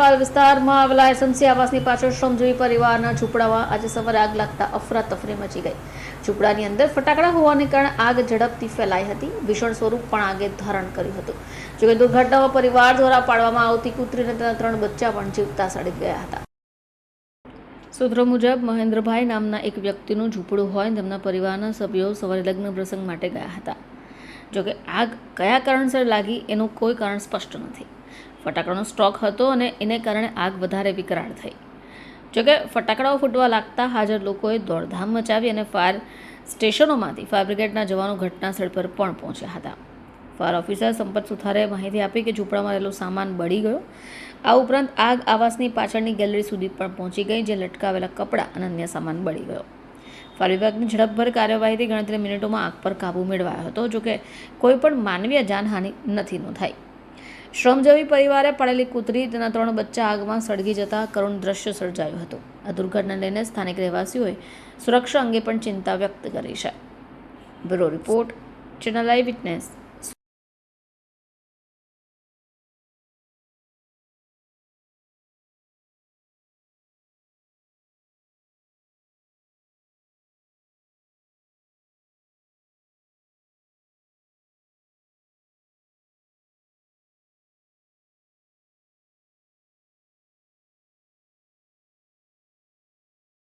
વિસ્તારમાં આવેલા એસએમસી આવાસની પાછળ શ્રમજીવી પરિવારના ઝૂંપડામાં આજે સવારે આગ લાગતા અફરાતફરી મચી ગઈ. ઝૂંપડાની અંદર ફટાકડા હોવાને કારણે આગ ઝડપથી ફેલાઈ હતી. ભીષણ સ્વરૂપ પણ આગે ધારણ કર્યું હતું. જોકે દુર્ઘટનામાં પરિવાર દ્વારા પાડવામાં આવતી કૂતરીને તેના ત્રણ બચ્ચા પણ જીવતા સડી ગયા હતા. સૂત્રો મુજબ, મહેન્દ્રભાઈ નામના એક વ્યક્તિનું ઝૂંપડું હોય તેમના પરિવારના સભ્યો સવારે લગ્ન પ્રસંગ માટે ગયા હતા. જોકે આગ કયા કારણસર લાગી એનું કોઈ કારણ સ્પષ્ટ નથી. ફટાકડાનો સ્ટોક હતો અને એને કારણે આગ વધારે વિકરાળ થઈ. જોકે ફટાકડાઓ ફૂટવા લાગતા હાજર લોકોએ દોડધામ મચાવી અને ફાયર સ્ટેશનોમાંથી ફાયર બ્રિગેડના જવાનો ઘટના સ્થળ પર પણ પહોંચ્યા હતા. ફાયર ઓફિસર સંપત સુથારે માહિતી આપી કે ઝૂંપડામાં રહેલો સામાન બળી ગયો. આ ઉપરાંત આગ આવાસની પાછળની ગેલેરી સુધી પણ પહોંચી ગઈ જે લટકાવેલા કપડાં અને અન્ય સામાન બળી ગયો. ફાયર વિભાગની ઝડપભર કાર્યવાહીથી ગણતરી મિનિટોમાં આગ પર કાબૂ મેળવાયો હતો, જોકે કોઈ પણ માનવીય જાનહાનિ નથી નોંધાઈ. શ્રમજીવી પરિવારે પડેલી કૂતરી તેના ત્રણ બચ્ચા આગમાં સળગી જતા કરુણ દ્રશ્ય સર્જાયું હતું. આ દુર્ઘટના લઈને સ્થાનિક રહેવાસીઓએ સુરક્ષા અંગે પણ ચિંતા વ્યક્ત કરી છે. Bureau report, channel eye witness.